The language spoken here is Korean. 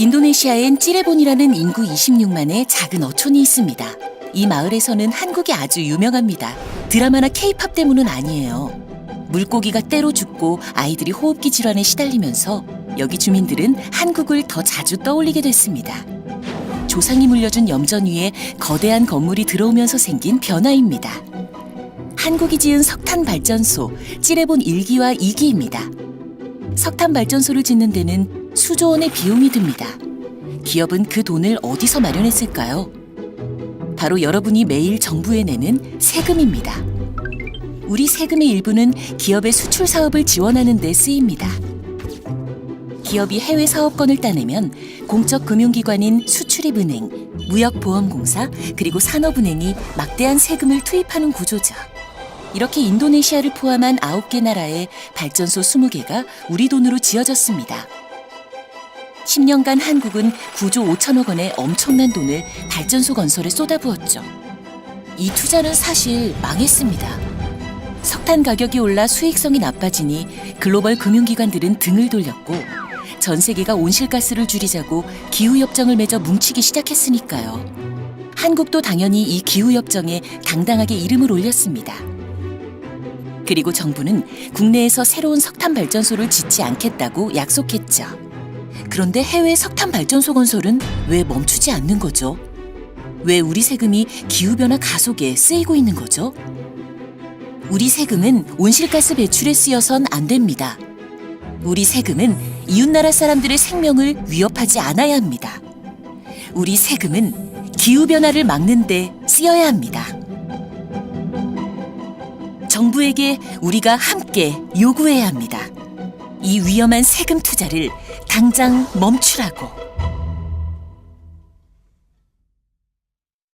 인도네시아엔 찌레본이라는 인구 26만의 작은 어촌이 있습니다. 이 마을에서는 한국이 아주 유명합니다. 드라마나 케이팝 때문은 아니에요. 물고기가 때로 죽고 아이들이 호흡기 질환에 시달리면서 여기 주민들은 한국을 더 자주 떠올리게 됐습니다. 조상이 물려준 염전 위에 거대한 건물이 들어오면서 생긴 변화입니다. 한국이 지은 석탄 발전소 찌레본 1기와 2기입니다. 석탄 발전소를 짓는 데는 수조 원의 비용이 듭니다. 기업은 그 돈을 어디서 마련했을까요? 바로 여러분이 매일 정부에 내는 세금입니다. 우리 세금의 일부는 기업의 수출 사업을 지원하는 데 쓰입니다. 기업이 해외 사업권을 따내면 공적 금융기관인 수출입은행, 무역보험공사, 그리고 산업은행이 막대한 세금을 투입하는 구조죠. 이렇게 인도네시아를 포함한 9개 나라에 발전소 20개가 우리 돈으로 지어졌습니다. 10년간 한국은 9조 5천억 원의 엄청난 돈을 발전소 건설에 쏟아부었죠. 이 투자는 사실 망했습니다. 석탄 가격이 올라 수익성이 나빠지니 글로벌 금융기관들은 등을 돌렸고 전 세계가 온실가스를 줄이자고 기후협정을 맺어 뭉치기 시작했으니까요. 한국도 당연히 이 기후협정에 당당하게 이름을 올렸습니다. 그리고 정부는 국내에서 새로운 석탄 발전소를 짓지 않겠다고 약속했죠. 그런데 해외 석탄 발전소 건설은 왜 멈추지 않는 거죠? 왜 우리 세금이 기후변화 가속에 쓰이고 있는 거죠? 우리 세금은 온실가스 배출에 쓰여선 안 됩니다. 우리 세금은 이웃나라 사람들의 생명을 위협하지 않아야 합니다. 우리 세금은 기후변화를 막는데 쓰여야 합니다. 정부에게 우리가 함께 요구해야 합니다. 이 위험한 세금 투자를 당장 멈추라고.